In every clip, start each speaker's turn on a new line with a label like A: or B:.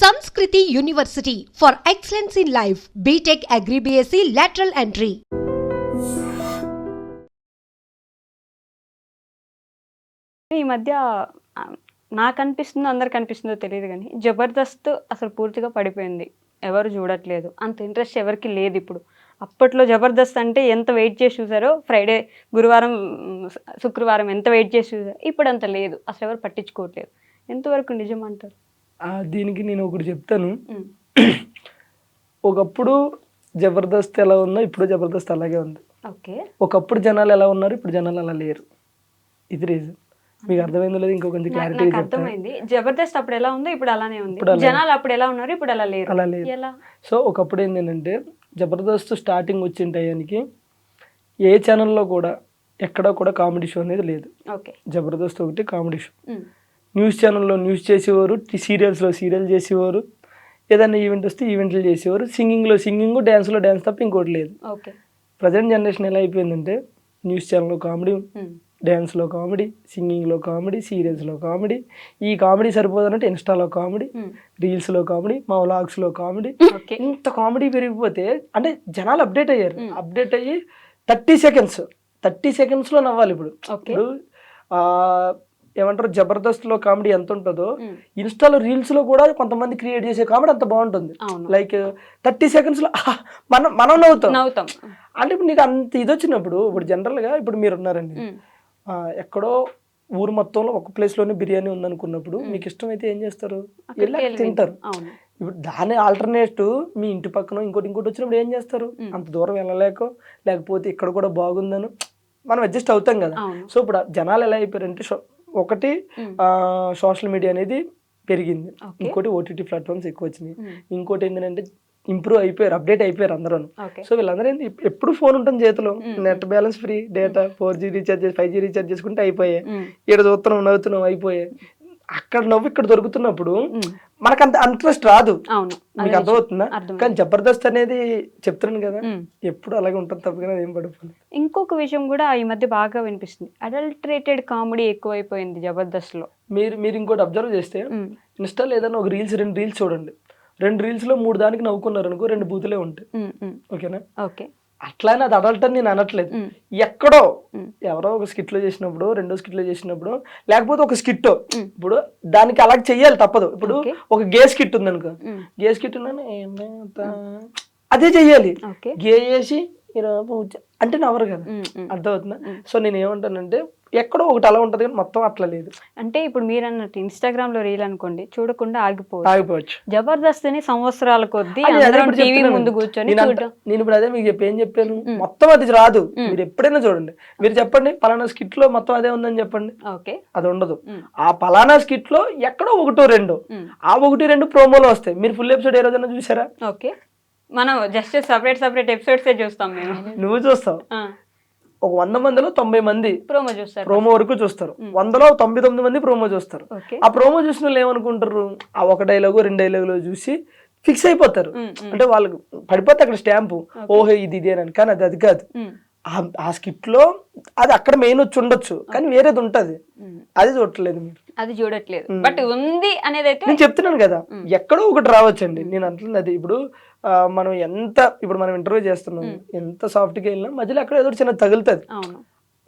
A: Sanskriti university for excellence in life BTech agri BSc lateral entry
B: ఈ మధ్య నాకు అనిపిస్తుందో అందరికి అనిపిస్తుందో తెలియదు కానీ జబర్దస్త్ అసలు పూర్తిగా పడిపోయింది. ఎవరు చూడట్లేదు. అంత ఇంట్రెస్ట్ ఎవరికి లేదు ఇప్పుడు. అప్పట్లో జబర్దస్త్ అంటే ఎంత వెయిట్ చేసి చూసారో ఫ్రైడే గురువారం శుక్రవారం ఎంత వెయిట్ చేసి చూసారో ఇప్పుడు అంత లేదు. అసలు ఎవరు పట్టించుకోవట్లేదు. ఎంతవరకు నిజం అంటారు?
C: దీనికి నేను ఒకటి చెప్తాను. ఒకప్పుడు జబర్దస్త్ ఎలా ఉందో ఇప్పుడు జబర్దస్త్ అలాగే ఉంది.
B: ఓకే.
C: ఒకప్పుడు జనాలు ఎలా ఉన్నారు ఇప్పుడు జనాలు అలా లేరు. ఇది రీజన్ మీకు అర్థమైందో లేదు ఇంకో కొంచెం క్లారిటీ
B: అర్థమైంది. జబర్దస్త్ అప్పుడు ఎలా ఉందో ఇప్పుడు అలానే ఉంది. జనాలు అప్పుడు ఎలా ఉన్నారు ఇప్పుడు అలా లేరు.
C: అలా లేరు.
B: ఎలా?
C: సో ఒకప్పుడు ఏంటంటే జబర్దస్త్ స్టార్టింగ్ వచ్చిన టయానికి ఏ ఛానల్లో కూడా ఎక్కడ కూడా కామెడీ షో అనేది లేదు.
B: ఓకే.
C: జబర్దస్త్ ఒకటి కామెడీ షో న్యూస్ ఛానల్లో న్యూస్ చేసేవారు సీరియల్స్లో సీరియల్ చేసేవారు ఏదైనా ఈవెంట్ వస్తే ఈవెంట్లు చేసేవారు. సింగింగ్లో సింగింగ్ డ్యాన్స్లో డ్యాన్స్ తప్ప ఇంకోటి లేదు. ప్రజెంట్ జనరేషన్ ఎలా అయిపోయిందంటే న్యూస్ ఛానల్లో కామెడీ డ్యాన్స్లో కామెడీ సింగింగ్లో కామెడీ సీరియల్స్లో కామెడీ ఈ కామెడీ సరిపోదన్నట్టు ఇన్స్టాలో కామెడీ రీల్స్లో కామెడీ మా వ్లాగ్స్లో కామెడీ. ఇంత కామెడీ పెరిగిపోతే అంటే జనాలు అప్డేట్ అయ్యారు. అప్డేట్ అయ్యి థర్టీ సెకండ్స్ థర్టీ సెకండ్స్లో నవ్వాలి ఇప్పుడు. ఇప్పుడు ఏమంటారు జబర్దస్త్లో కామెడీ ఎంత ఉంటుందో ఇన్స్టాలో రీల్స్లో కూడా కొంతమంది క్రియేట్ చేసే కామెడీ అంత బాగుంటుంది. లైక్ థర్టీ సెకండ్స్లో మనం మనం నవ్వుతాం. అంటే ఇప్పుడు నీకు అంత ఇది వచ్చినప్పుడు ఇప్పుడు జనరల్గా ఇప్పుడు మీరు ఉన్నారండి ఎక్కడో ఊరు మొత్తంలో ఒక ప్లేస్లోనే బిర్యానీ ఉందనుకున్నప్పుడు. మీకు ఇష్టమైతే ఏం చేస్తారు? వెళ్ళి తింటారు. ఇప్పుడు దాని ఆల్టర్నేట్ మీ ఇంటి పక్కన ఇంకోటి ఇంకోటి వచ్చినప్పుడు ఏం చేస్తారు. అంత దూరం వెళ్ళలేకో లేకపోతే ఇక్కడ కూడా బాగుందను మనం అడ్జస్ట్ అవుతాం కదా. సో ఇప్పుడు జనాలు ఎలా అయిపోయారంటే ఒకటి సోషల్ మీడియా అనేది పెరిగింది. ఇంకోటి ఓటీటీ ప్లాట్ఫామ్స్ ఎక్కువ వచ్చినాయి ఇంకోటి ఏంటంటే ఇంప్రూవ్ అయిపోయారు అప్డేట్ అయిపోయారు అందరూ సో వీళ్ళందరూ ఏంటి ఎప్పుడు ఫోన్ ఉంటుంది చేతిలో. Net balance free data four G recharge five G recharge చేసుకుంటే అయిపోయాయి. ఇక్కడ చూస్తున్నాం నవ్వుతున్నాం అయిపోయాయి. అక్కడ నవ్వు ఇక్కడ దొరుకుతున్నప్పుడు మనకు అంత ఇంట్రెస్ట్ రాదు. మీకు. అర్థమవుతుందా. కానీ జబర్దస్త్ అనేది చెప్తున్నాను కదా. ఎప్పుడు అలాగే ఉంటుంది తప్పగా ఏం పడిపోలేదు
B: ఇంకొక విషయం కూడా ఈ మధ్య బాగా వినిపిస్తుంది. అడల్టరేటెడ్ కామెడీ ఎక్కువైపోయింది జబర్దస్త్లో
C: మీరు మీరు ఇంకోటి అబ్జర్వ్ చేస్తే
B: ఉమ్,
C: ఇన్స్టాలో ఏదైనా ఒక రీల్స్ రెండు రీల్స్ చూడండి. రెండు reels లో మూడు దానికి నవ్వుకున్నారు అనుకో రెండు బూతులే ఉంటాయి. ఓకేనా?
B: ఓకే.
C: అట్లానే అది అడల్ట్ అని నేను అనట్లేదు. ఎక్కడో ఎవరో ఒక skit లో చేసినప్పుడు రెండో skit లో చేసినప్పుడు లేకపోతే ఒక స్కిట్. ఇప్పుడు దానికి అలా చెయ్యాలి తప్పదు. ఇప్పుడు. ఒక గే స్కిట్ ఉంది అనుకో
B: ఉమ్,
C: గే స్కిట్ అదే చెయ్యాలి. గే చేసి ఇలా పూజ. అంటే నవ్వరు కదా. అర్థమవుతుందా. సో నేను ఏమంటానంటే ఎక్కడో ఒకటి అలా ఉంటది కానీ మొత్తం అట్లా లేదు.
B: అంటే ఇప్పుడు మీరు అన్నట్టు ఇన్స్టాగ్రామ్లో రీల్ అనుకోండి చూడకుండా ఆగిపోవచ్చు.
C: ఆగిపోవచ్చు.
B: జబర్దస్త్ని సంవత్సరాల కొద్దీ టీవీ. ముందు కూర్చొని
C: నేను నేను ఇప్పుడు అదే మీకు చెప్పి ఏం చెప్పాను. మొత్తం అది రాదు. మీరు ఎప్పుడైనా చూడండి. మీరు చెప్పండి పలానా స్కిట్లో మొత్తం అదే ఉందని చెప్పండి.
B: ఓకే.
C: అది ఉండదు. ఆ పలానా స్కిట్లో ఎక్కడో ఒకటో రెండో. ఆ ఒకటి రెండు ప్రోమోలో వస్తాయి. మీరు ఫుల్ ఎపిసోడ్ ఏ రోజైనా చూసారా?
B: ఓకే. మనం జస్ట్ సపరేట్ సపరేట్ ఎపిసోడ్స్ చూస్తాం మేము.
C: నువ్వు చూస్తావు. ఒక వంద మందిలో తొంభై మంది
B: ప్రోమో చూస్తారు.
C: ప్రోమో వరకు చూస్తారు. వందలో తొంభై తొమ్మిది మంది ప్రోమో చూస్తారు. ఆ ప్రోమో చూసిన వాళ్ళు ఏమనుకుంటారు? ఆ ఒక డైలాగు రెండు డైలాగులు చూసి ఫిక్స్ అయిపోతారు. అంటే వాళ్ళకి పడిపోతే అక్కడ స్టాంపు ఓహో ఇది ఇదేనని కానీ అది అది కాదు. ఆ- స్కిట్లో అది అక్కడ మెయిన్ వచ్చి ఉండొచ్చు. కానీ వేరేది ఉంటది. అది చూడట్లేదు మీరు.
B: అది చూడట్లేదు. బట్ ఉంది అనేది
C: నేను చెప్తున్నాను కదా. ఎక్కడో ఒకటి రావచ్చండి. నేను అంటున్నది అది ఇప్పుడు మనం ఎంత ఇప్పుడు మనం ఇంటర్వ్యూ చేస్తున్నాం. ఎంత సాఫ్ట్గా వెళ్ళినా మధ్యలో ఎక్కడ ఏదో చిన్న తగులుతుంది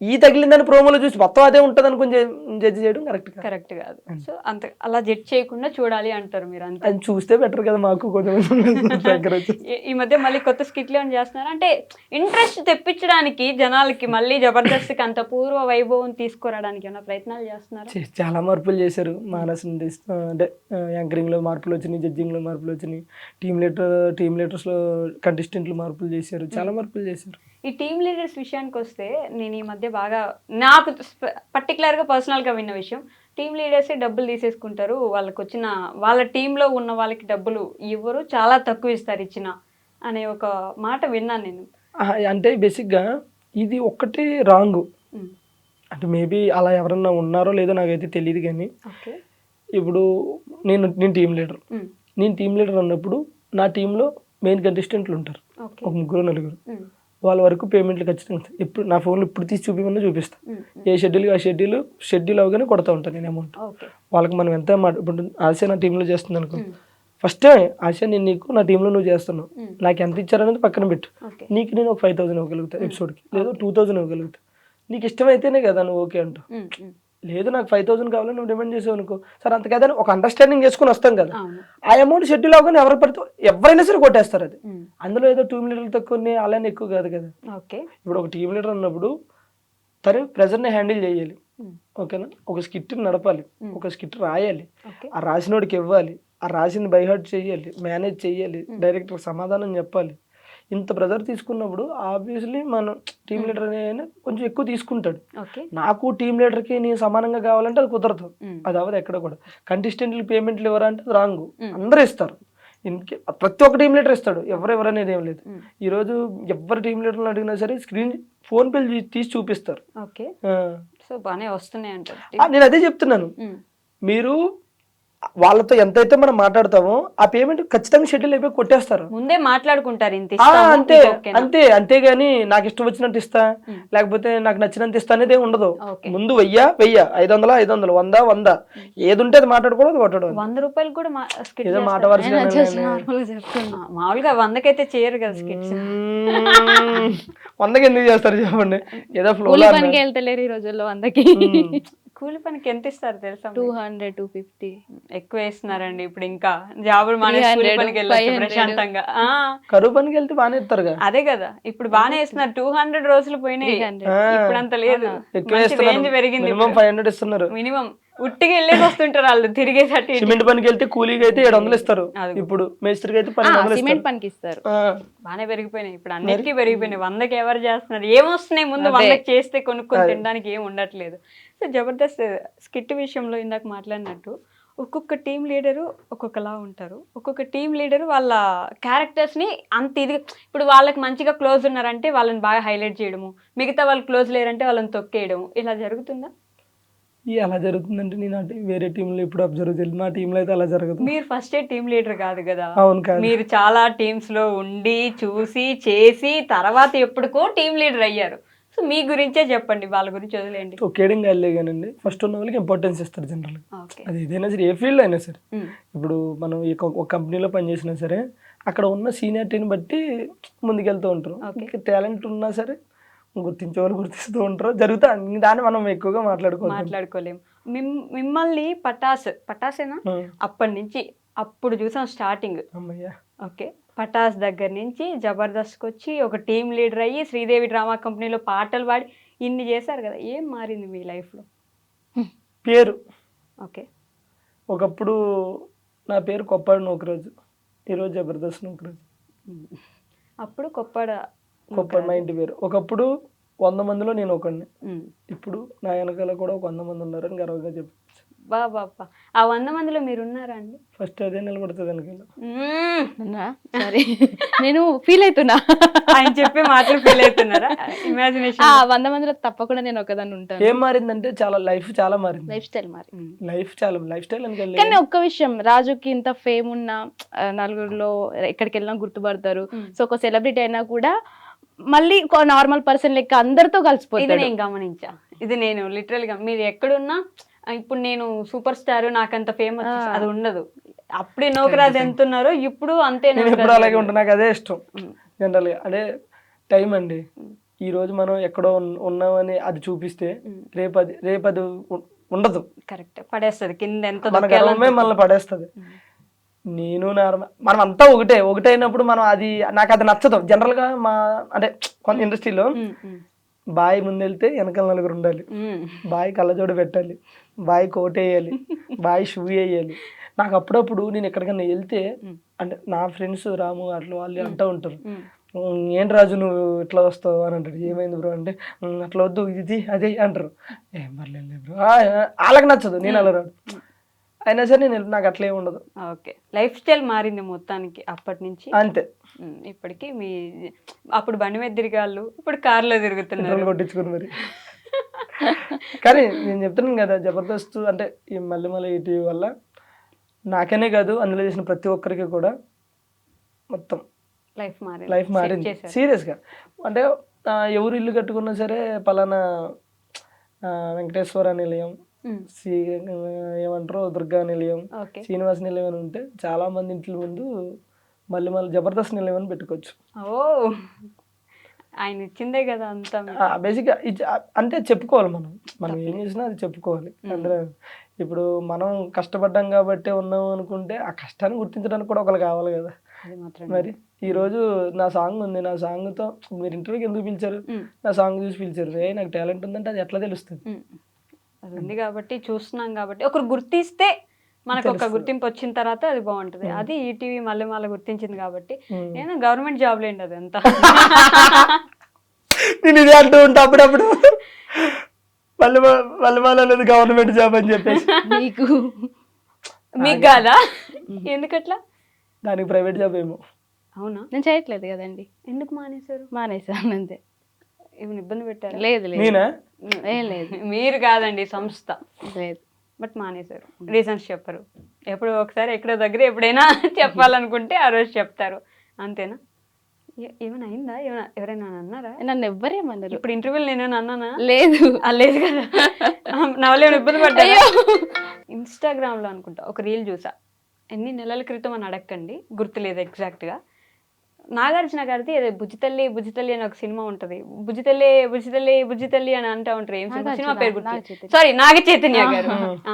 C: ఈ తగిలిందని ప్రోమోలో చూసి మొత్తం అదే ఉంటుంది అనుకుని జడ్జి చేయడం కరెక్ట్
B: కరెక్ట్ కాదు. సో అంత అలా జడ్జ్ చేయకుండా చూడాలి అంటారు మీరు అంతే.
C: అది చూస్తే బెటర్ కదా మాకు కొంచెం.
B: ఈ- మధ్య మళ్ళీ కొత్త స్కిట్లు ఏమైనా చేస్తున్నారు? అంటే ఇంట్రెస్ట్ తెప్పించడానికి జనాలకి మళ్ళీ జబర్దస్త్కి అంత పూర్వ వైభవం తీసుకురావడానికి ఏమైనా ప్రయత్నాలు చేస్తున్నారు?
C: చాలా మార్పులు చేశారు. మానస్ నుండి అంటే యాంకరింగ్లో మార్పులు వచ్చినాయి జడ్జింగ్లో మార్పులు వచ్చినాయి. టీమ్ లీడర్ టీమ్ లీడర్స్లో కంటెస్టెంట్లు మార్పులు చేశారు. చాలా మార్పులు చేశారు.
B: ఈ టీమ్ లీడర్స్ విషయానికి వస్తే నేను ఈ మధ్య బాగా నాకు పర్టికులర్గా పర్సనల్గా విన్న విషయం టీమ్ లీడర్సే డబ్బులు తీసేసుకుంటారు వాళ్ళకి వచ్చిన వాళ్ళ టీంలో ఉన్న వాళ్ళకి డబ్బులు ఇవ్వరు చాలా తక్కువ ఇస్తారు ఇచ్చిన అనే ఒక మాట విన్నాను నేను.
C: అంటే బేసిక్గా ఇది ఒక్కటి రాంగ్. అంటే మేబీ అలా ఎవరన్నా ఉన్నారో లేదో నాకైతే తెలియదు కానీ ఇప్పుడు నేను నేను టీం లీడర్. నేను టీం లీడర్ అన్నప్పుడు నా టీంలో మెయిన్ కంటెస్టెంట్లు ఉంటారు. ఒక ముగ్గురు నలుగురు. వాళ్ళ వరకు పేమెంట్లు ఖచ్చితంగా. ఇప్పుడు నా ఫోన్లో ఇప్పుడు తీసి చూపిమన్నా చూపిస్తా.
B: ఉమ్, ఉమ్,
C: ఏ షెడ్యూల్ ఆ షెడ్యూల్ షెడ్యూల్ అవగానే కొడతా ఉంటాను నేను అమౌంట్ వాళ్ళకి మనం ఎంత ఇప్పుడు ఆల్సే నా టీంలో చేస్తుంది అనుకో. ఫస్ట్ ఆశ నేను నీకు నా టీంలో నువ్వు చేస్తున్నావు. నాకు ఎంత ఇచ్చారనేది పక్కన పెట్టు. నీకు నేను ఒక ఫైవ్ థౌసండ్ ఇవ్వగలుగుతా ఎపిసోడ్కి లేదా టూ థౌసండ్ ఇవ్వగలుగుతా. నీకు ఇష్టమైతేనే కదా నువ్వు ఓకే అంటావు. లేదు నాకు ఫైవ్ థౌసండ్ కావాలని నువ్వు డిమాండ్ చేసావు అనుకో. సరే అంత కదా ఒక అండర్స్టాండింగ్ చేసుకుని వస్తాం కదా. ఆ అమౌంట్ షెడ్యూల్ అవ్వగానే ఎవరు పడితే ఎవరైనా సరే కొట్టేస్తారు అది. అందులో ఏదో టూ లీటర్లు తక్కువ అలానే ఎక్కువ కాదు కదా.
B: ఓకే.
C: ఇప్పుడు ఒక టీమ్ లీడర్ అన్నప్పుడు తను ప్రెజర్ని హ్యాండిల్ చేయాలి. ఓకేనా ఒక స్కిట్ నడపాలి. ఒక స్కిట్ రాయాలి. ఆ రాసినోడికి ఇవ్వాలి. ఆ రాసింది బైహార్ట్ చేయాలి. మేనేజ్ చేయాలి. డైరెక్టర్ సమాధానం చెప్పాలి. ఇంత ప్రెజర్ తీసుకున్నప్పుడు ఆబ్వియస్లీ మనం టీమ్ లీడర్ అనే కొంచెం ఎక్కువ తీసుకుంటాడు. నాకు టీమ్ లీడర్కి నేను సమానంగా కావాలంటే అది కుదరదు. అది అవ్వదు ఎక్కడ కూడా. కంటెస్టెంట్లు పేమెంట్లు ఎవరంటే అది రాంగ్. అందరూ ఇస్తారు. ఇంకే ప్రతి ఒక్క టీం లీడర్ ఇస్తాడు. ఎవరు ఎవరు అనేది ఏం లేదు. ఈరోజు ఎవరు టీం లీడర్ని అడిగినా సరే స్క్రీన్ ఫోన్ తీ- తీసి చూపిస్తారు. నేను అదే చెప్తున్నాను. మీరు వాళ్ళతో ఎంతైతే మనం మాట్లాడతామో ఆ పేమెంట్ ఖచ్చితంగా షెడ్యూల్ అయిపోయి కొట్టేస్తారు.
B: ముందే మాట్లాడుకుంటారు ఇంత
C: అంతే? అంతే అంతేగాని నాకు ఇష్టం వచ్చినట్టు ఇస్తా. లేకపోతే నాకు నచ్చినంత ఇస్తా అనేది ఉండదు. ముందు వెయ్య వెయ్య ఐదు వందల ఐదు వందలు వంద. వంద ఏది ఉంటే అది మాట్లాడుకోవడం అది కొట్టడం.
B: వంద రూపాయలు కూడా
C: ఏదో మాట.
B: మామూలుగా వందకైతే చేయరు కదా స్కిట్స్.
C: వందకి ఎందుకు చేస్తారు చెప్పండి? ఏదో ఫ్లో
D: వెళ్తలేరు ఈ రోజుల్లో వందకి.
B: కూలి పనికి ఎంత ఇస్తారు తెలుసా
D: టూ? Hundred two fifty.
B: ఎక్కువ వేస్తున్నారండి ఇప్పుడు ఇంకా. జాబులు మానేసి కూలి
D: 300,
B: పనికి వెళ్ళొచ్చు
D: 500.
B: ప్రశాంతంగా. ఆ,
C: కరువు పనికి వెళ్తే బాగానే ఇస్తారుగా
B: అదే కదా. ఇప్పుడు బాగానే వేస్తున్నారు. టూ హండ్రెడ్ రోజులు పోయినాయి.
D: 300.
C: ఆ,
B: ఇప్పుడు అంత లేదు రేంజ్ పెరిగింది
C: మినిమం ఫైవ్ హండ్రెడ్ ఇస్తున్నారు.
B: మినిమం. ఉట్టిగా వెళ్ళేసి వస్తుంటారు వాళ్ళు తిరిగేసటి
C: సిమెంట్ పనికి వెళ్తే కూలీకి అయితే ఏడు వందలు ఇస్తారు.
B: అది.
C: ఇప్పుడు మేస్త్రికి అయితే
D: సిమెంట్
C: ఇస్తారు.
D: పనికి ఇస్తారు.
B: బాగానే పెరిగిపోయినాయి. ఇప్పుడు అన్నిటికీ పెరిగిపోయినాయి. వందకి ఎవరు చేస్తున్నారు? ఏమొస్తున్నాయి ముందు. వందకి చేస్తే కొనుక్కొని తినడానికి ఏం ఉండట్లేదు. జబర్దస్త్ స్కిట్ విషయంలో ఇందాక మాట్లాడినట్టు ఒక్కొక్క టీం లీడరు ఒక్కొక్కలా ఉంటారు. ఒక్కొక్క టీం లీడరు వాళ్ళ క్యారెక్టర్స్ని అంత ఇది ఇప్పుడు వాళ్ళకి మంచిగా క్లోజ్ ఉన్నారంటే వాళ్ళని బాగా హైలైట్ చేయడము మిగతా వాళ్ళు క్లోజ్ లేరంటే వాళ్ళని తొక్కేయడము ఇలా జరుగుతుందా?
C: ఎలా జరుగుతుందంటే నేను అంటే వేరే టీంలో ఇప్పుడు అబ్జర్వ్ చేయలేదు. మా టీంలో అయితే అలా జరగదు.
B: మీరు ఫస్టే టీం లీడర్ కాదు కదా.
C: అవును కాదు.
B: మీరు చాలా టీమ్స్లో ఉండి చూసి చేసి తర్వాత ఎప్పుడుకో టీం లీడర్ అయ్యారు. సో మీ గురించే చెప్పండి వాళ్ళ గురించి వదిలేయండి.
C: ఒకేడింగ్ వెళ్ళే కానండి. ఫస్ట్ ఉన్న వాళ్ళకి ఇంపార్టెన్స్ ఇస్తారు జనరల్ అది ఏదైనా సరే ఏ ఫీల్డ్ అయినా సరే. ఇప్పుడు మనం ఈ ఒక- కంపెనీలో పనిచేసినా సరే అక్కడ ఉన్న సీనియారిటీని బట్టి ముందుకెళ్తూ ఉంటారు. టాలెంట్ ఉన్నా సరే గుర్తించే వాళ్ళు గుర్తిస్తూ ఉంటారు. జరుగుతా దాన్ని మనం ఎక్కువగా మాట్లాడుకోవాలి
B: మాట్లాడుకోలేము మిమ్- మిమ్మల్ని పటాస్ పటాసేనా? అప్పటి నుంచి అప్పుడు చూసాం స్టార్టింగ్
C: అమ్మయ్యా.
B: ఓకే. పటాస్ దగ్గర నుంచి జబర్దస్త్కి వచ్చి ఒక టీం లీడర్ అయ్యి శ్రీదేవి డ్రామా కంపెనీలో పాటలు పాడి ఇన్ని చేశారు కదా. ఏం మారింది మీ లైఫ్లో?
C: పేరు.
B: ఓకే.
C: ఒకప్పుడు నా పేరు కొప్పాడు నోకరాజు. ఈరోజు జబర్దస్త్ నోకరాజు.
B: అప్పుడు కొప్పడ
C: కొప్పాడు మా ఇంటి పేరు. ఒకప్పుడు వంద మందిలో నేను ఒకడిని. ఇప్పుడు నా వెనకాల కూడా ఒక వంద మంది ఉన్నారని గర్వంగా చెప్పచ్చు
B: బా బాబా ఆ వంద మందిలో మీరు ఉన్నారా అండి?
C: ఫస్ట్ అదే నిలబడుతుంది.
D: సరే. నేను ఫీల్ అవుతున్నా.
B: ఆయన చెప్పే మాటలు ఫీల్ అవుతున్నారా?
D: ఆ
B: ఇమాజినేషన్
D: వంద మందిలో తప్పకుండా నేను ఒకదాన్ని ఉంటాను.
C: ఏం మారిందంటే చాలా లైఫ్ చాలా మారింది.
D: లైఫ్ స్టైల్ మరి
C: లైఫ్ చాలా లైఫ్ స్టైల్ అని
D: కానీ ఒక్క విషయం రాజుకి ఇంత ఫేమ్ ఉన్న ఆ, నలుగురిలో ఎక్కడికి వెళ్ళినా గుర్తుపడతారు. సో ఒక సెలబ్రిటీ అయినా కూడా మళ్ళీ ఒక నార్మల్ పర్సన్ లెక్క అందరితో
B: ఇది
D: కలిసిపోతాడు
B: నేను గమనించా. ఇది నేను లిటరల్గా మీరు ఎక్కడున్నా ఆ, ఇప్పుడు నేను సూపర్ స్టార్ నాకంత ఫేమస్. అది ఉండదు. అప్పుడే నౌకరాజ్ ఎంత ఉన్నారో ఇప్పుడు అంతే
C: నేను ఎప్పుడు అలాగే ఉంటాను నాకు అదే ఇష్టం.
B: మ్మ్.
C: జనరల్గా అదే టైం అండి. ఈ రోజు మనం ఎక్కడో ఉన్- ఉన్నామని అది చూపిస్తే. రేపు అది రేపు అది ఉండదు.
B: కరెక్ట్. పడేస్తుంది కింద ఎంత
C: మనల్ని పడేస్తుంది. నేను నార్మల్ మనం అంతా ఒకటే ఒకటైనప్పుడు మనం అది నాకు అది నచ్చదు. జనరల్గా మా అంటే కొంత ఇండస్ట్రీలో బాయ్ ముందెళ్తే వెనకాల నలుగురు ఉండాలి. బాయ్ కళ్ళజోడు పెట్టాలి. బాయ్ కోట్ వేయాలి. బాయ్ షూ వేయాలి. నాకు అప్పుడప్పుడు నేను ఎక్కడికైనా వెళ్తే. అంటే నా ఫ్రెండ్స్ రాము అట్లా వాళ్ళు అంటూ ఉంటారు.
B: మ్మ్.
C: "ఉమ్, ఏంటి రాజు నువ్వు ఇట్లా వస్తావు? అని అంటాడు ఏమైంది బ్రో? అంటే "ఉమ్, అట్లా వద్దు. ఇది అదే అంటారు. ఏం పర్లేదు బ్రో. వాళ్ళకి నచ్చదు. నేను అలా రాడు అయినా సరే నేను నాకు అట్లా ఉండదు.
B: ఓకే. లైఫ్ స్టైల్ మారింది మొత్తానికి అప్పటి నుంచి.
C: అంతే.
B: ఇప్పటికి మీ అప్పుడు బండి మీద తిరిగాళ్ళు ఇప్పుడు కార్లో తిరుగుతున్నారు.
C: కొట్టించుకుని మరి. కానీ నేను చెప్తున్నాను కదా జబర్దస్త్ అంటే ఈ మళ్ళీ మళ్ళీ ఈటీవీ వల్ల నాకనే కాదు అందులో చేసిన ప్రతి ఒక్కరికి కూడా మొత్తం
B: లైఫ్ మారింది.
C: లైఫ్ మారింది. సీరియస్గా. అంటే ఎవరు ఇల్లు కట్టుకున్నా సరే పలానా వెంకటేశ్వర నిలయం. శ్రీ ఏమంటారు దుర్గా నిలయం శ్రీనివాస నిలయం అని ఉంటే చాలా మంది ఇంట్ల ముందు మళ్ళీ మళ్ళీ జబర్దస్త్ నిలయం అని పెట్టుకోవచ్చు.
B: ఓ! ఆయన ఇచ్చిందే కదా అంతా.
C: బేసిక్గా అంటే చెప్పుకోవాలి మనం. మనం ఏం చేసినా అది చెప్పుకోవాలి. అందులో ఇప్పుడు మనం కష్టపడ్డాం కాబట్టి ఉన్నాం అనుకుంటే ఆ కష్టాన్ని గుర్తించడానికి కూడా ఒకరు కావాలి కదా. మరి ఈ రోజు నా సాంగ్ ఉంది. నా సాంగ్తో మీరు ఇంటర్వ్యూకి ఎందుకు పిలిచారు. నా సాంగ్ చూసి పిలిచారు. ఏ నాకు టాలెంట్ ఉందంటే అది ఎట్లా తెలుస్తుంది.
B: అది ఉంది కాబట్టి చూస్తున్నాం కాబట్టి. ఒకరు గుర్తిస్తే మనకు ఒక. గుర్తింపు వచ్చిన తర్వాత అది బాగుంటది. అది ఈటీవీ మళ్ళీ మళ్ళీ గుర్తించింది కాబట్టి. నేను గవర్నమెంట్ జాబ్ లేండి అది అంతా
C: నేను ఇది అంటూ ఉంటా అప్పుడప్పుడు. మళ్ళీ గవర్నమెంట్ జాబ్ అని చెప్పేసి.
D: నీకు
B: మీకు కాదా? ఎందుకట్లా?
C: దానికి ప్రైవేట్ జాబ్ ఏమో.
B: అవునా?
D: నేను చేయట్లేదు కదండి.
B: ఎందుకు మానేశారు?
D: మానేసాను అంతే.
B: ఏమైనా ఇబ్బంది పెట్టారు?
D: లేదు లేదు. ఏం లేదు.
B: మీరు కాదండి సంస్థ.
D: లేదు.
B: బట్ మానేశారు. రీజన్స్ చెప్పరు. ఎప్పుడు ఒకసారి ఎక్కడో దగ్గర ఎప్పుడైనా చెప్పాలనుకుంటే ఆ రోజు చెప్తారు. అంతేనా? ఏమైనా అయిందా? ఏమైనా ఎవరైనా అన్నారా
D: నన్ను ఎవ్వరేమన్నారు
B: ఇప్పుడు ఇంటర్వ్యూలు నేను అన్నానా
D: లేదు.
B: ఆ, లేదు కదా. నవలు ఏమైనా ఇబ్బంది పడ్డా ఇన్స్టాగ్రామ్లో అనుకుంటా ఒక రీల్ చూసా. ఎన్ని నెలల క్రితం అని అడగండి గుర్తులేదు ఎగ్జాక్ట్గా. నాగార్జున గారిది అదే బుజ్జితల్లి బుజ్జితల్లి అని ఒక సినిమా ఉంటది. బుజ్జితల్లి బుజ్జితల్లి బుజ్జితల్లి అని అంటా ఉంటారు. ఏం సినిమా? సినిమా పేరు గుర్తు. సారీ నాగ చైతన్య గారు.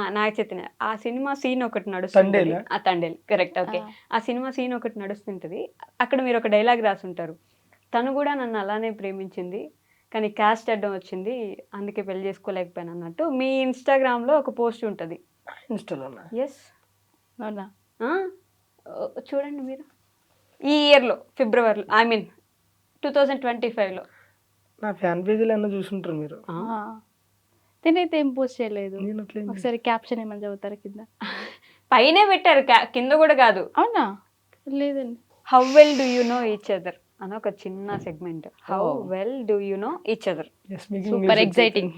B: నాగ చైతన్య ఆ సినిమా సీన్ ఒకటి నడుస్తుంది? ఆ తండేల్. కరెక్ట్ ఓకే ఆ. సినిమా సీన్ ఒకటి నడుస్తుంటది. అక్కడ మీరు ఒక డైలాగ్ రాసి ఉంటారు తను కూడా నన్ను అలానే ప్రేమించింది కానీ క్యాస్ట్ అడ్డం వచ్చింది అందుకే పెళ్ళి చేసుకోలేకపోయాను అన్నట్టు మీ ఇన్స్టాగ్రామ్లో ఒక పోస్ట్ ఉంటది.
C: ఇన్స్టాలో
B: ఎస్ చూడండి మీరు. ఈ ఇయర్లో ఫిబ్రవరిలో I mean two thousand twenty ఫైవ్లో
C: నా ఫ్యాన్ పేజీలు అన్న చూసుంటారు మీరు.
D: తినైతే ఏం పోస్ట్ చేయలేదు. ఒకసారి క్యాప్షన్ ఏమని చదువుతారు కింద?
B: పైనే పెట్టారు కింద కూడా కాదు.
D: అవునా? లేదండి.
B: How well do you know each other అని ఒక చిన్న segment how. Well do you know each other
D: super exciting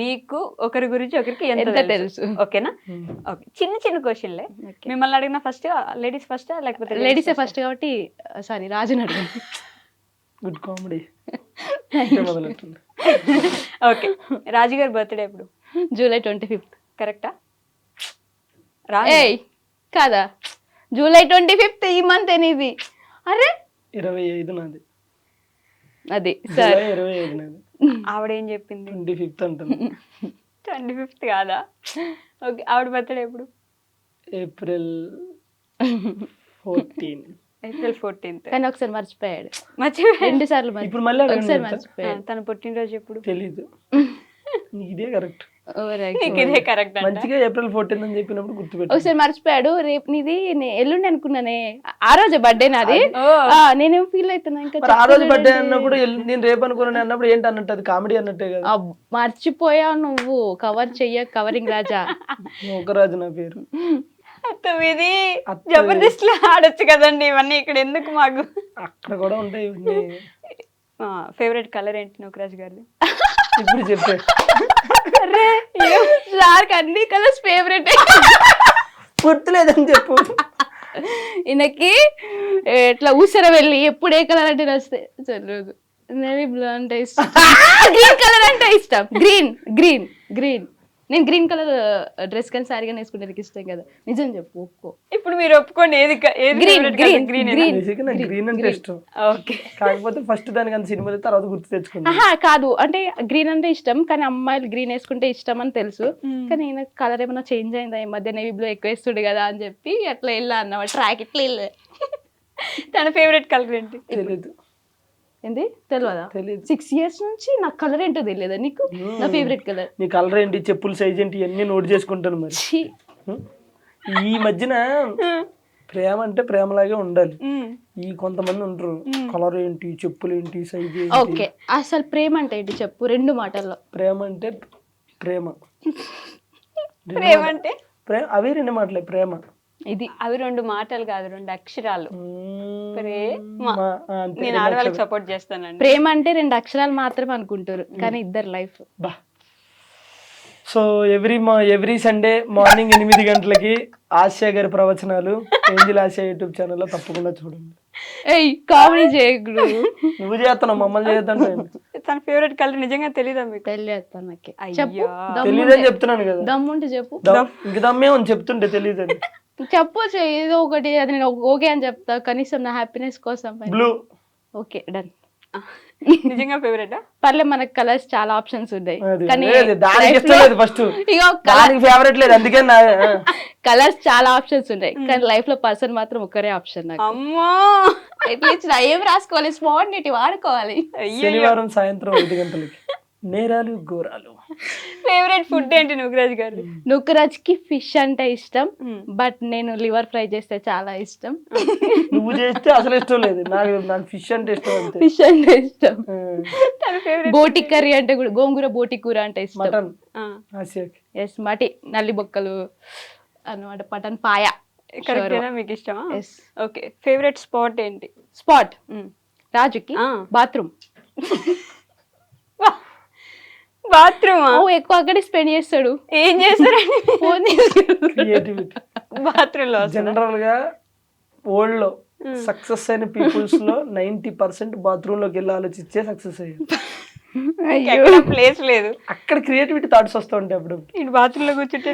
B: మీకు ఒకరి గురించి ఒకరికి ఎంత తెలుసు. ఓకేనా?
C: Hmm.
B: ఓకే చిన్న చిన్న క్వశ్చన్లే మిమ్మల్ని అడిగిన ఫస్ట్ లేడీస్ ఫస్ట్ లేకపోతే
D: లేడీసే ఫస్ట్ కాబట్టి సారీ రాజుని అడిగాను.
C: గుడ్ కామెడీ
B: ఓకే రాజు గారి బర్త్డే ఎప్పుడు?
D: July twenty fifth.
B: కరెక్టా రా
D: ఏయ్ కాదా? జూలై ట్వంటీ ఫిఫ్త్ ఈ మంత్ ఇది అరే
C: ఇరవై ఐదు నాది.
D: అది సార్.
C: జూలై ఇరవై ఐదు నాది.
B: ఆవిడ ఏం చెప్పింది?
C: ట్వంటీ ఫిఫ్త్ అంటుంది.
B: ట్వంటీ ఫిఫ్త్ కాదా? ఓకే ఆవిడ బర్త్డే ఎప్పుడు?
C: April fourteen.
B: April fourteenth.
D: కానీ ఒకసారి మర్చిపోయాడు.
B: మర్చిపోయాను
D: రెండు సార్లు
C: ఇప్పుడు మళ్ళీ అడగండి
D: ఒకసారి
C: చెప్తా.
D: మర్చిపోయాడు.
B: తన పుట్టినరోజు ఎప్పుడు?
C: తెలీదు. నీకు ఇదే కరెక్ట్.
B: ఇదే కరెక్ట్ అంట.
C: మంచిగా ఏప్రిల్ ఫోర్టీన్ అని చెప్పినప్పుడు గుర్తుపెట్టు.
D: ఒకసారి మర్చిపోయాడు రేపు నీది నే- ఎల్లుండి అనుకున్నానే. ఆ రోజు బర్త్డే నాది. నేనేం ఫీల్ అవుతున్నా ఇంకా
C: ఆ రోజు. బర్త్డే అన్నప్పుడు నేను రేపు అనుకున్నాను అన్నప్పుడు ఏంటి అన్నట్టు అది కామెడీ అన్నట్టే కదా.
D: మర్చిపోయావు నువ్వు. కవర్ చెయ్య కవరింగ్ రాజా.
C: ఒకరాజు నా పేరు. అత్త-
B: జబర్దస్త్లో ఆడొచ్చు కదండి ఇవన్నీ ఇక్కడ ఎందుకు మాకు?
C: అక్కడ కూడా ఉంటాయి
B: ఫేవరెట్ కలర్ ఏంటి నూకరాజ్ గారిది?
C: ఇప్పుడు చెప్పే.
D: సార్ అన్ని కలర్స్ ఫేవరెట్
C: గుర్తులేదని చెప్పు.
D: ఈయనకి ఇట్లా ఊసర వెళ్ళి ఎప్పుడు ఏ కలర్ అంటే నచ్చితే నేవీ బ్లూ అంటే ఇష్టం. గ్రీన్ కలర్ అంటే ఇష్టం. గ్రీన్ గ్రీన్ గ్రీన్ నేను గ్రీన్ కలర్ డ్రెస్ కానీ సారీ కానీ వేసుకుంటే నీకు ఇష్టం కదా. నిజం చెప్పు ఒప్పుకో.
B: ఇప్పుడు మీరు ఒప్పుకోండి ఏది గ్రీన్.
C: బేసిక్ నాకు గ్రీన్ అంటే ఇష్టం.
B: ఓకే.
C: కాకపోతే ఫస్ట్ దానికి అంత సినిమా తర్వాత గుర్తు తెచ్చుకుంది.
D: ఆహా కాదు. అంటే గ్రీన్ అంటే ఇష్టం కానీ అమ్మాయిలు గ్రీన్ వేసుకుంటే ఇష్టం అని తెలుసు. కానీ ఈయన కలర్ ఏమైనా చేంజ్ అయిందా? ఈ మధ్య నేవీ బ్లూ ఎక్కువ వేస్తుండే కదా అని చెప్పి అట్లా వెళ్ళా అన్నమాట. ట్రాక్ ఇట్లా వెళ్ళే.
B: తన ఫేవరెట్ కలర్ ఏంటి?
C: తెలీదు.
D: ఏంది? తెలియదా
C: తెలీదు.
D: సిక్స్ ఇయర్స్ నుంచి నాకు కలర్ ఏంటో తెలియదా నీకు? నా ఫేవరెట్ కలర్
C: నీ కలర్ ఏంటి చెప్పుల సైజ్ ఏంటి ఇవన్నీ నోట్ చేసుకుంటాను మరి? ఈ మధ్యన ప్రేమ అంటే ప్రేమలాగే ఉండాలి. ఈ కొంతమంది ఉంటారు. కలర్ ఏంటి చెప్పులు ఏంటి సైజ్ ఏంటి?
D: ఓకే. అసలు ప్రేమ అంటే ఏంటి చెప్పు? రెండు మాటల్లో.
C: ప్రేమ అంటే ప్రేమ.
B: ప్రేమ అంటే?
C: ప్రేమ అవే రెండు మాటలే. ప్రేమ.
D: ఇది
B: అవి రెండు మాటలు కాదు రెండు అక్షరాలు. ప్రేమ. నేను ఆడవాళ్ళకి. సపోర్ట్ చేస్తానండి.
D: ప్రేమ అంటే రెండు అక్షరాలు మాత్రమే అనుకుంటారు కానీ ఇద్దరు లైఫ్.
C: బా. సో ఎవ్రీ మా ఎవ్రీ సండే మార్నింగ్ ఎనిమిది గంటలకి ఆసియా గారి ప్రవచనాలు ఏంజిల్ ఆసియా యూట్యూబ్ ఛానల్లో తప్పకుండా చూడండి.
D: ఏయ్ కామెడీ చేయకుడు
C: నువ్వు చేస్తున్నావు మమ్మల్ని చేద్దాం
B: తన ఫేవరెట్ కలర్ నిజంగా తెలీదా మీకు?
D: తెలియదు తనకి.
C: తెలియదని చెప్తున్నాను కదా.
D: దమ్ముంటే చెప్పు.
C: ఇంక దమ్మే చెప్తుంటే తెలియదని
D: చెప్పొచ్చు ఏదో ఒకటి అది నేను ఓకే అని చెప్తా కనీసం నా హ్యాపీనెస్ కోసం
C: బ్లూ
D: ఓకే డన్
B: నిజంగా ఫేవరెటా
D: పర్లే మనకు కలర్స్ చాలా ఆప్షన్స్ ఉన్నాయి కానీ
C: లేదు, దానికి ఇష్టం లేదు ఫస్ట్ ఫేవరెట్ లేదు అందుకే.
D: కలర్స్ చాలా ఆప్షన్స్ ఉన్నాయి కానీ లైఫ్లో పర్సన్ మాత్రం ఒక్కరే ఆప్షన్ నాకు.
B: అమ్మో!
D: ఎట్లా ఏం రాసుకోవాలి స్పాండిటీ వాడుకోవాలి.
C: శనివారం సాయంత్రం ఐదు గంటలకి నేరాలు ఘోరాలు.
B: ఫేవరెట్ ఫుడ్ ఏంటి నుగ్రాజ్ గారి
D: నుక్కరాజ్కి ఫిష్ అంటే ఇష్టం
B: మ్మ్.
D: బట్ నేను లివర్ ఫ్రై చేస్తే చాలా ఇష్టం.
C: నువ్వు చేస్తే అసలు ఇష్టం లేదు. నాకు నాకు ఫిష్ అంటే ఇష్టం
D: ఫిష్ అంటే ఇష్టం.
C: ఆ,
B: తన ఫేవరెట్
D: బోటి కర్రీ అంటే కూడా గోంగూర బోటి కూర అంటే ఇష్టం. ఎస్ మటి నల్లి బొక్కలు అన్నమాట పటన్ పాయ.
B: కరెక్టేనా మీకు ఇష్టమా? ఓకే ఫేవరెట్ స్పాట్ ఏంటి?
D: స్పాట్ రాజుకి. బాత్రూమ్.
B: బాత్రూమ్?
D: ఓ ఎక్కువ అక్కడే స్పెండ్ చేస్తాడు.
B: ఏం చేస్తారండి
D: ఫోన్
C: బాత్రూమ్లో? జనరల్గా వరల్డ్లో సక్సెస్ అయిన పీపుల్స్లో నైన్టీ పర్సెంట్ బాత్రూమ్లోకి వెళ్ళి ఆలోచించే సక్సెస్ అయ్యారు.
B: ప్లేస్ లేదు.
C: అక్కడ క్రియేటివిటీ థాట్స్ వస్తూ ఉంటాయి అప్పుడు.
B: ఇటు బాత్రూమ్లో కూర్చుంటే.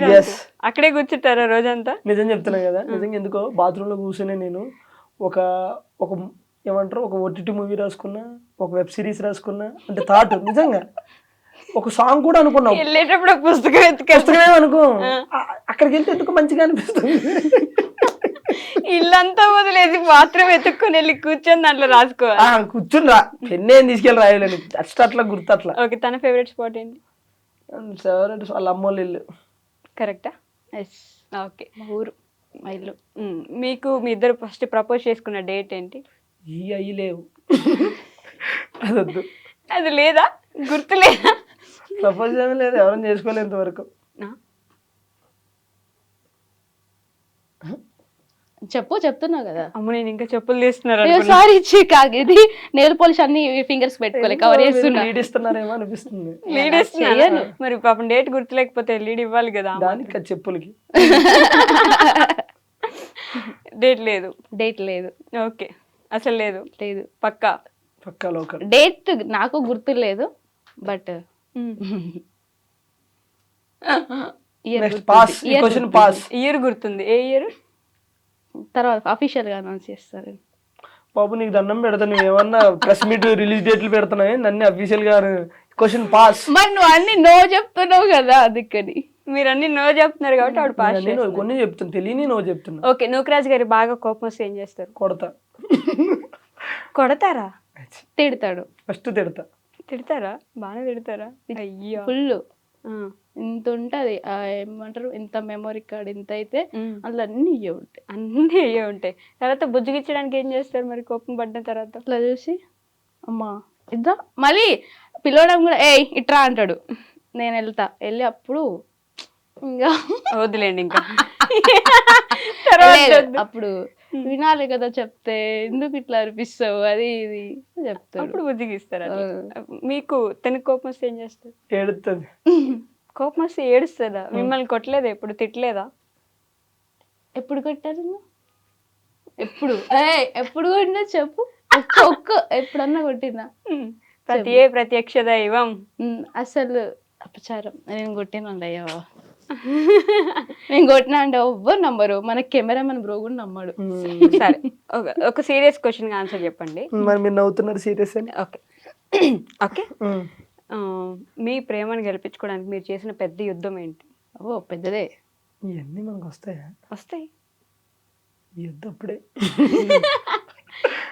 B: అక్కడే కూర్చుంటారా రోజంతా?
C: నిజం చెప్తున్నా కదా నిజంగా ఎందుకో బాత్రూమ్లో కూర్చొని నేను ఒక ఒక ఏమంటారు ఒక ఓటీటీ మూవీ రాసుకున్నా ఒక వెబ్ సిరీస్ రాసుకున్నా అంటే థాట్ నిజంగా. ఒక సాంగ్ కూడా అనుకున్నాం.
B: వెళ్ళేటప్పుడు ఒక పుస్తకం
C: పుస్తకమే అనుకో. అక్కడికి వెళ్తే ఎందుకు మంచిగా అనిపిస్తుంది.
B: ఇల్లంతా వదిలేసి బాత్రూమ్ ఎత్తుక్కొని వెళ్ళి కూర్చొని దాంట్లో రాసుకోవాలి.
C: ఆ, కూర్చుని రా పెన్నే తీసుకెళ్ళి రాయలేను అట్లా అట్లా గుర్తు అట్లా.
B: ఓకే తన ఫేవరెట్ స్పాట్ ఏంటి?
C: ఫేవరెట్ వాళ్ళ అమ్మోళ్ళు ఇల్లు.
B: కరెక్టా?
D: ఎస్.
B: ఓకే.
D: మా ఊరు. మా ఇల్లు.
B: మీకు మీ ఇద్దరు ఫస్ట్ ప్రపోజ్ చేసుకున్న డేట్ ఏంటి?
C: ఈ అయ్యి లేవు. అదొద్దు.
B: అది లేదా? గుర్తు లేదా
C: ప్రపోజ్ ఏమీ లేదు ఎవరైనా చేసుకోలేదు ఇంతవరకు
B: ఆ?
D: చెప్పు చెప్తున్నా కదా.
B: అమ్మ నేను ఇంకా చెప్పులు తీస్తున్నారు
D: సారీ కాదు ఇది నెయిల్ పాలిష్ అన్ని ఫింగర్స్ పెట్టుకోలే కవర్ చేస్తున్నా.
C: లీడ్ ఇస్తున్నారేమో అనిపిస్తుంది.
B: లీడ్ ఇస్తున్నాను మరి పాపం డేట్ గుర్తు లేకపోతే లీడ్ ఇవ్వాలి కదా
C: దానికి చెప్పులకి.
B: డేట్ లేదు.
D: డేట్ లేదు.
B: ఓకే అసలు లేదు.
D: లేదు.
B: పక్కా.
C: పక్కా లోకల్.
D: డేట్ నాకు గుర్తు లేదు బట్
C: నెక్స్ట్ పాస్ ఈ క్వశ్చన్ పాస్
B: ఇయర్ గుర్తుంది. ఏ ఇయర్
D: తర్వాత అఫీషియల్గా అనౌన్స్ చేస్తారు.
C: బాబు నీకు దండం పెడతా. నువ్వు ఏమన్నా ప్రెస్ మీట్ రిలీజ్ డేట్లు పెడుతున్నాయి నన్ను అఫీషియల్గా క్వశ్చన్ పాస్
D: మరి నువ్వు అన్ని నో చెప్తున్నావు కదా అందుకని.
B: మీరు అన్ని నో చెప్తున్నారు కాబట్టి ఆవిడ పాస్
C: నేను కొన్ని చెప్తున్నా. తెలియని నువ్వు చెప్తున్నా.
B: ఓకే నూకరాజ్ గారి బాగా కోపం వస్తే ఏం చేస్తారు?
C: కొడతా.
B: కొడతారా?
D: తిడతాడు.
C: ఫస్ట్ తిడతా.
B: తిడతారా? బాగానే తిడతారా? అయ్యో.
D: ఫుల్
B: ఆ.
D: ఇంత ఉంటది? ఏమంటారు? ఇంత మెమరీ కార్డ్ ఇంత అయితే. అందులో అన్ని ఇయ్య ఉంటాయి.
B: అన్నీ అయ్యే ఉంటాయి. తర్వాత బుజ్జిగిచ్చడానికి ఏం చేస్తారు మరి కోపం పడ్డ తర్వాత?
D: అట్లా చూసి అమ్మా ఇద్దా? మళ్ళీ పిలవడం కూడా ఏయ్ ఇట్రా అంటాడు. నేను వెళ్తా. వెళ్ళి అప్పుడు ఇంకా
B: వదిలేండి ఇంకా.
D: అప్పుడు వినాలి కదా చెప్తే. ఎందుకు ఇట్లా అనిపిస్తావు? అది ఇది చెప్తాడు.
B: అప్పుడు బుజ్జిగిస్తారు అట్లా. మీకు తనకి కోపం వస్తే ఏం చేస్తారు?
C: ఏడుతుంది
B: కోపం వస్తే ఏడుస్తుందా? మిమ్మల్ని కొట్టలేదా ఎప్పుడు? తిట్టలేదా?
D: ఎప్పుడు కొట్టారు? ఎప్పుడు? ఏయ్, ఎప్పుడు కొట్టినా చెప్పు. ఒక్క ఒక్క ఎప్పుడన్నా కొట్టినా.
B: ప్రతి ఏ ప్రత్యక్ష దైవం.
D: అసలు అపచారం. నేను కొట్టిన అయ్యా నేను కొట్టినా అంటే ఎవ్వరు నమ్మరు. మన కెమెరామెన్ బ్రో కూడా నమ్మడు.
B: సరే. ఒక- ఒక సీరియస్ క్వశ్చన్ ఆన్సర్ చెప్పండి.
C: మరి మీరు నవ్వుతున్నారు సీరియస్ అని?
B: ఓకే. ఓకే. ఆ, మీ ప్రేమను గెలిపించుకోవడానికి మీరు చేసిన పెద్ద యుద్ధం ఏంటి?
D: ఓ పెద్దదే.
C: ఇవన్నీ మనకు వస్తాయా?
B: వస్తాయి.
C: ఈ యుద్ధం అప్పుడే.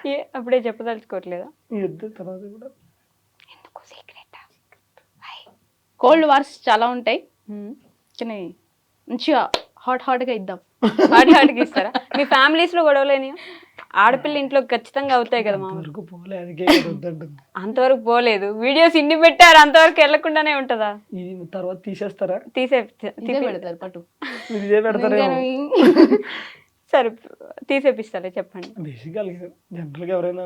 B: ఏ అప్పుడే చెప్పదలుచుకోవట్లేదా?
C: ఈ యుద్ధం తర్వాత కూడా.
B: ఎందుకు సీక్రెట్
D: కోల్డ్ వార్స్ చాలా ఉంటాయి. కానీ మంచిగా హాట్ హాట్గా ఇద్దాం.
B: వాటి వాటికి ఇస్తారా? మీ ఫ్యామిలీస్లో గొడవలేని ఆడపిల్ల ఇంట్లో ఖచ్చితంగా అవుతాయి కదా మామూలు. అంతవరకు పోలేదు. వీడియోస్ ఇన్ని పెట్టారు అంతవరకు వెళ్ళకుండానే ఉంటుందా?
C: ఇది తర్వాత తీసేస్తారా?
B: తీసే
D: పెడతారు పట్టు.
B: సరే తీసేపిస్తాలే చెప్పండి.
C: బేసిక్గా జనరల్గా ఎవరైనా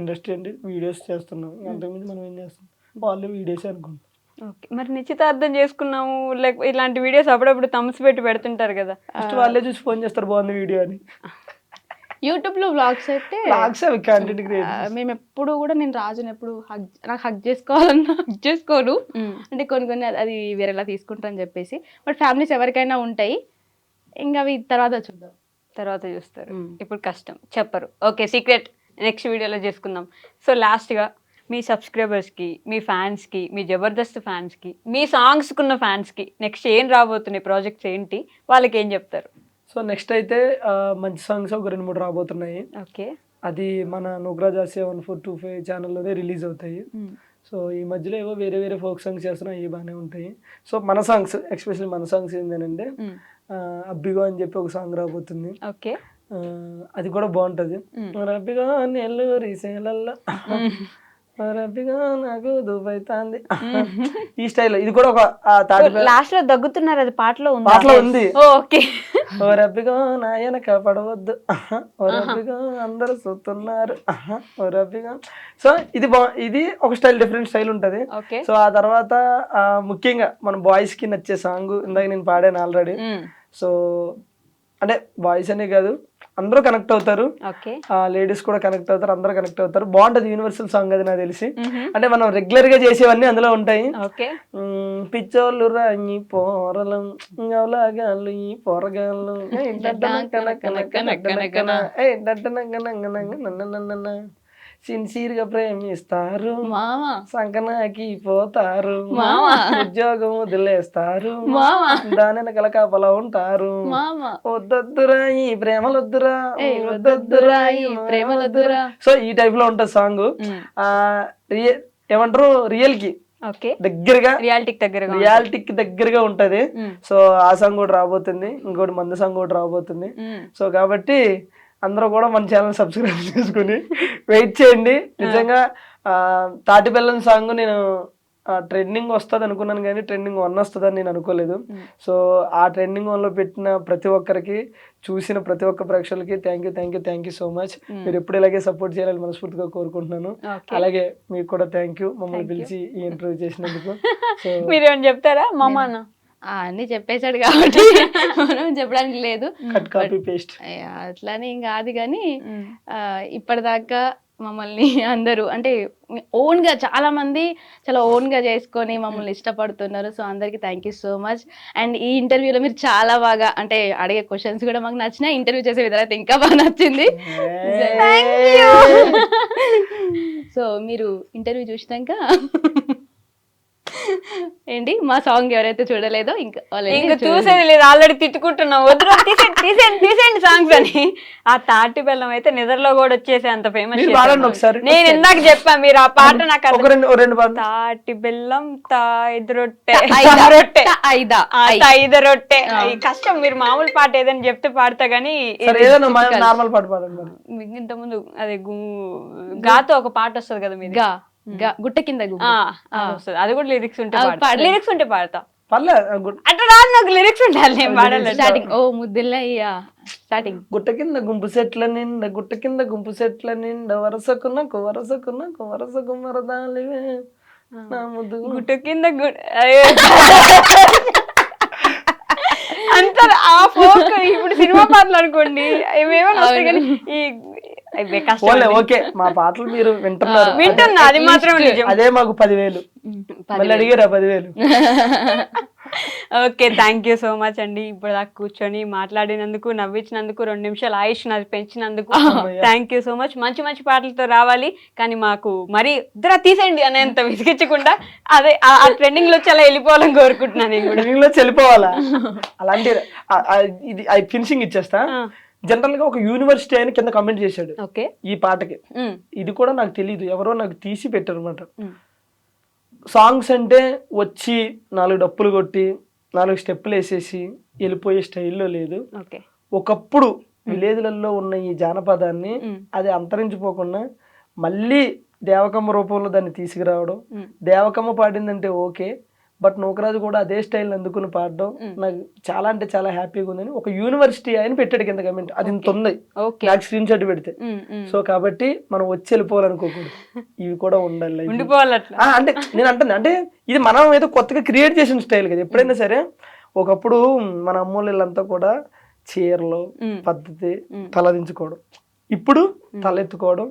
C: ఇండస్ట్రీ అంటే వీడియోస్ చేస్తున్నాం. అంతకుమించి మనం ఏం చేస్తాం? వాళ్ళు వీడియోస్ అనుకుంటాం.
B: ఓకే. మరి నిశ్చితార్థం చేసుకున్నాము లేక ఇలాంటి వీడియోస్ అప్పుడప్పుడు తమ్స్ పెట్టి పెడుతుంటారు కదా.
C: ఫస్ట్ వాళ్ళే చూసి ఫోన్ చేస్తారు బాగుంది వీడియో అని.
D: యూట్యూబ్లో బ్లాగ్స్ అయితే
C: లాక్స్ అవి కంటెంట్ క్రియేట్
D: మేము ఎప్పుడు కూడా నేను రాజుని ఎప్పుడు హగ్ నాకు హగ్ చేసుకోవాలన్నా హగ్ చేసుకోను. అంటే కొన్ని కొన్ని అది- వేరేలా తీసుకుంటారని చెప్పేసి. బట్ ఫ్యామిలీస్ ఎవరికైనా ఉంటాయి. ఇంకా అవి తర్వాత చూద్దాం.
B: తర్వాత చూస్తారు. ఇప్పుడు కష్టం. చెప్పరు. ఓకే సీక్రెట్ నెక్స్ట్ వీడియోలో చేసుకుందాం. సో లాస్ట్గా మీ సబ్స్క్రైబర్స్కి మీ ఫ్యాన్స్కి మీ జబర్దస్త్ ఫ్యాన్స్కి మీ సాంగ్స్కున్న ఫ్యాన్స్కి నెక్స్ట్ ఏం రాబోతున్నాయి ప్రాజెక్ట్స్ ఏంటి? వాళ్ళకి ఏం చెప్తారు?
C: సో నెక్స్ట్ అయితే మంచి సాంగ్స్ ఒక రెండు మూడు రాబోతున్నాయి.
B: ఓకే.
C: అది మన Nugraj Asia one four two five ఛానల్లోనే release అవుతాయి. సో ఈ మధ్యలో ఏవో వేరే వేరే ఫోక్ సాంగ్స్ చేస్తున్నా అవి బాగానే ఉంటాయి. సో మన సాంగ్స్ ఎక్స్పెషల్లీ మన సాంగ్స్ ఏంటంటే అబ్బిగో అని చెప్పి ఒక సాంగ్ రాబోతుంది.
B: ఓకే.
C: అది కూడా బాగుంటది.
B: మ్మ్.
C: రబ్బిగా నెల్లూరి సేలల్లో. నాకు ఈ స్టైల్ ఇది కూడా ఒక
B: లాస్ట్లో దగ్గుతున్నారు అది పాటలో ఉంది?
C: పాటలో ఉంది.
B: ఓకే.
C: ఓ రబ్బిగా నాయన కాపాడవద్దు ఓ రబ్బిగా అందరూ చూస్తున్నారు. ఓ రబ్బిగా. సో ఇది బా ఇది ఒక స్టైల్ డిఫరెంట్ స్టైల్ ఉంటది. సో ఆ తర్వాత ముఖ్యంగా మన బాయ్స్కి నచ్చే సాంగ్ ఇందాక నేను పాడాను ఆల్రెడీ. సో అంటే బాయ్స్ అనే కాదు అందరూ కనెక్ట్ అవుతారు. లేడీస్ కూడా కనెక్ట్ అవుతారు అందరూ కనెక్ట్ అవుతారు. బాగుంటది యూనివర్సల్ సాంగ్ అది నాకు తెలిసి. అంటే మనం రెగ్యులర్గా చేసేవన్నీ అందులో ఉంటాయి. పిచ్చోళ్ళు రాయి పోరలం అవలాగాళ్ళు ఈ పోరగాళ్ళు. ఏయ్ డడ్డన కన కన కన కన కన. ఏయ్ డడ్డన కన కన కన నన నన. సిన్సియర్గా ప్రేమిస్తారు.
D: మామ
C: సంకనాకి పోతారు.
D: మామ.
C: ఉద్యోగం వదిలేస్తారు.
D: మామ.
C: దాని వెనకాల కాపలా ఉంటారు.
D: మామ
C: వద్దొద్దురా ఈ ప్రేమలొద్దురా.
D: వద్దొద్దురా ఈ ప్రేమలొద్దురా.
C: సో ఈ టైప్లో ఉంటది సాంగ్. ఆ రియల్ ఏమంటారు? రియల్కి
B: ఓకే.
C: దగ్గరగా.
B: రియాలిటీకి దగ్గరగా
C: రియాలిటీకి దగ్గరగా ఉంటది. సో ఆ సాంగ్ కూడా రాబోతుంది. ఇంకోటి మంద సాంగ్ కూడా రాబోతుంది. సో కాబట్టి అందరూ కూడా మన ఛానల్ సబ్స్క్రైబ్ చేసుకుని వెయిట్ చేయండి. నిజంగా తాటి బెల్లం సాంగ్ నేను ట్రెండింగ్ వస్తుంది అనుకున్నాను కానీ ట్రెండింగ్ వన్ వస్తుందని నేను అనుకోలేదు. సో ఆ ట్రెండింగ్ వన్లో పెట్టిన ప్రతి ఒక్కరికి చూసిన ప్రతి ఒక్క ప్రేక్షకులకి thank you thank you thank you so much మీరు ఎప్పుడు ఇలాగే సపోర్ట్ చేయాలని మనస్ఫూర్తిగా కోరుకుంటున్నాను. అలాగే మీకు కూడా థ్యాంక్ యూ మమ్మల్ని పిలిచి ఈ ఇంటర్వ్యూ చేసినందుకు.
B: మీరు ఏమైనా చెప్తారా? మామాన
D: అన్ని చెప్పేశాడు కాబట్టి మనం చెప్పడానికి లేదు.
C: కట్ కాపీ పేస్ట్
D: అయ్యా, అట్లానే ఏం కాదు కానీ ఇప్పటిదాకా మమ్మల్ని అందరూ అంటే ఓన్గా చాలా మంది చాలా ఓన్గా చేసుకొని మమ్మల్ని ఇష్టపడుతున్నారు. సో అందరికి thank you so much and ఈ ఇంటర్వ్యూలో మీరు చాలా బాగా అంటే అడిగే క్వశ్చన్స్ కూడా మాకు నచ్చినాయి. ఇంటర్వ్యూ చేసే విధానం ఇంకా బాగా నచ్చింది. సో మీరు ఇంటర్వ్యూ చూసినాక ఏంటి? మా సాంగ్ ఎవరైతే చూడలేదో ఇంకా
B: ఇంకా. చూసేది లేదు ఆల్రెడీ తిట్టుకుంటున్నాం. వద్దు తీసేయండి తీసేయండి తీసేయండి సాంగ్స్ అని. ఆ తాటి బెల్లం అయితే నిద్రలో కూడా వచ్చేసి అంత ఫేమస్
C: మీరు ఒకసారి.
B: నేను ఇందాక చెప్పా మీరు ఆ పాట నాకు తాటి బెల్లం తాయిదు రొట్టె.
D: ఐదా,
B: రొట్టె.
D: ఐదా,
B: ఆ,
D: ఐ.
B: తాయిద రొట్టె. ఈ కష్టం మీరు మామూలు పాట ఏదైనా చెప్తే పాడతా గానీ
C: నార్మల్ పాట పాడండి. మరి
B: ఇంత ముందు అదే గు గాతో ఒక పాట వస్తుంది కదా
D: గా గుట్ట కింద
B: అది. వస్తది. అది కూడా లిరిక్స్ ఉంటే. లిరిక్స్ ఉంటే పాడతా.
C: పర్లే గుట్-
B: అట్లా రాదు నాకు లిరిక్స్ ఉండాలి నేను పాడాలి
D: స్టార్టింగ్ ఓ ముద్దులయ్యా. స్టార్టింగ్
C: గుట్ట కింద గుంపు సెట్ల నిండా గుట్ట కింద గుంపు సెట్ల నిండా వరసకున్నకు వరసకున్నకు వరసకు మరదాలివే. నా ముద్దు
B: గుట్టు కింద. అంత ఆ ఫోక్ ఇప్పుడు సినిమా పాటలు అనుకోండి వస్తాయి కానీ ఈ
C: ఓలే. ఓకే. మా పాటలు మీరు వింటున్నారు.
B: వింటున్నా అది మాత్రం నిజం.
C: అదే మాకు పదివేలు. మళ్ళీ అడిగారా పదివేలు?
B: Okay thank you so much అండి. ఇప్పుడు దాకా కూర్చొని మాట్లాడినందుకు నవ్వించినందుకు రెండు నిమిషాలు ఆయుష్ నాది పెంచినందుకు థ్యాంక్ యూ సో మచ్. మంచి మంచి పాటలతో రావాలి కానీ మాకు మరి ఇద్దరా తీసేయండి అనేంత విసిగించకుండా అదే ఆ ట్రెండింగ్లో చాలా వెళ్ళిపోవాలని కోరుకుంటున్నాను నేను కూడా.
C: Beginning లో చెల్లిపోవాలా అలాంటి ఇది ఫినిషింగ్ ఇచ్చేస్తా. జనరల్గా ఒక యూనివర్సిటీ ఆయన కింద కమెంట్ చేశాడు.
B: ఓకే.
C: ఈ పాటకి. ఇది కూడా నాకు తెలియదు ఎవరో నాకు తీసి పెట్టారు అనమాట సాంగ్స్ అంటే వచ్చి నాలుగు డప్పులు కొట్టి నాలుగు స్టెప్పులు వేసేసి వెళ్ళిపోయే స్టైల్లో లేదు. ఒకప్పుడు విలేజ్లలో ఉన్న ఈ జానపదాన్ని. అది అంతరించిపోకుండా మళ్ళీ దేవకమ్మ రూపంలో దాన్ని తీసుకురావడం
B: మ్మ్.
C: దేవకమ్మ పాడిందంటే ఓకే. బట్ నూకరాజు కూడా అదే స్టైల్ అందుకుని పాడడం నాకు చాలా అంటే చాలా హ్యాపీగా ఉందని ఒక యూనివర్సిటీ ఆయన పెట్టాడు కింద కమెంట్ అది ఇంత ఉంది నాకు స్క్రీన్ షాట్ పెడితే. సో కాబట్టి మనం వచ్చి వెళ్ళిపోవాలనుకోకూడదు. ఇవి కూడా ఉండాలి అంటే నేను అంటాను అంటే ఇది మనం ఏదో కొత్తగా క్రియేట్ చేసిన స్టైల్ కదా. ఎప్పుడైనా సరే ఒకప్పుడు మన అమ్మోళ్ళు వీళ్ళంతా కూడా చీరలు. పద్ధతి తలదించుకోవడం ఇప్పుడు తలెత్తుకోవడం.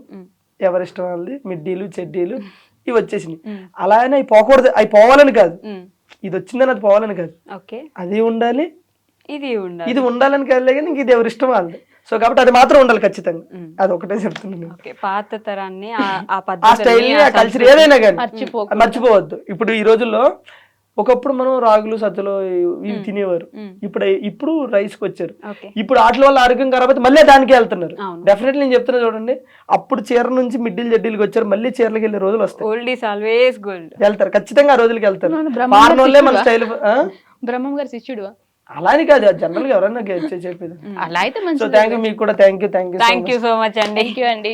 C: ఎవరిష్టం వాళ్ళది? మిడ్డీలు చెడ్డీలు ఇవి వచ్చేసినాయి. అలా అని అవి పోకూడదు. అవి పోవాలని కాదు. ఇది వచ్చిందని అది పోవాలని కాదు. అది ఉండాలి.
B: ఇది ఉండాలి.
C: ఇది ఉండాలని కాదులే కానీ ఇంక ఇది ఎవరి ఇష్టం వాళ్ళది. సో కాబట్టి అది మాత్రం ఉండాలి ఖచ్చితంగా. అది ఒకటే చెప్తున్నాను
B: పాత తరాన్ని ఆ-
C: స్టైల్ కల్చర్ ఏదైనా కానీ. మర్చిపోవద్దు. ఇప్పుడు ఈ రోజుల్లో ఒకప్పుడు మనం రాగులు సజ్జలు ఇవి తినేవారు. ఇప్పుడు ఇప్పుడు రైస్కి వచ్చారు ఇప్పుడు వాటి వల్ల ఆరోగ్యం ఖరాబ్ అయితే మళ్ళీ దానికే వెళ్తున్నారు. డెఫినెట్లీ నేను చెప్తున్నా చూడండి అప్పుడు చీర నుంచి మిడ్డీలు జడ్డీలకు వచ్చారు మళ్ళీ చీరలకు వెళ్ళే రోజులు వస్తాయి. వెళ్తారు. ఖచ్చితంగా ఆ రోజులకి వెళ్తారు. మన? స్టైల్
D: బ్రహ్మం గారి శిష్యుడు?
C: అలా అని కాదు జనరల్గా ఎవరైనా చె- చెప్పేది.
D: అలా అయితే
C: సో థ్యాంక్ యూ మీకు కూడా thank you thank you
B: thank you so much అండి.
D: థ్యాంక్ యూ అండి.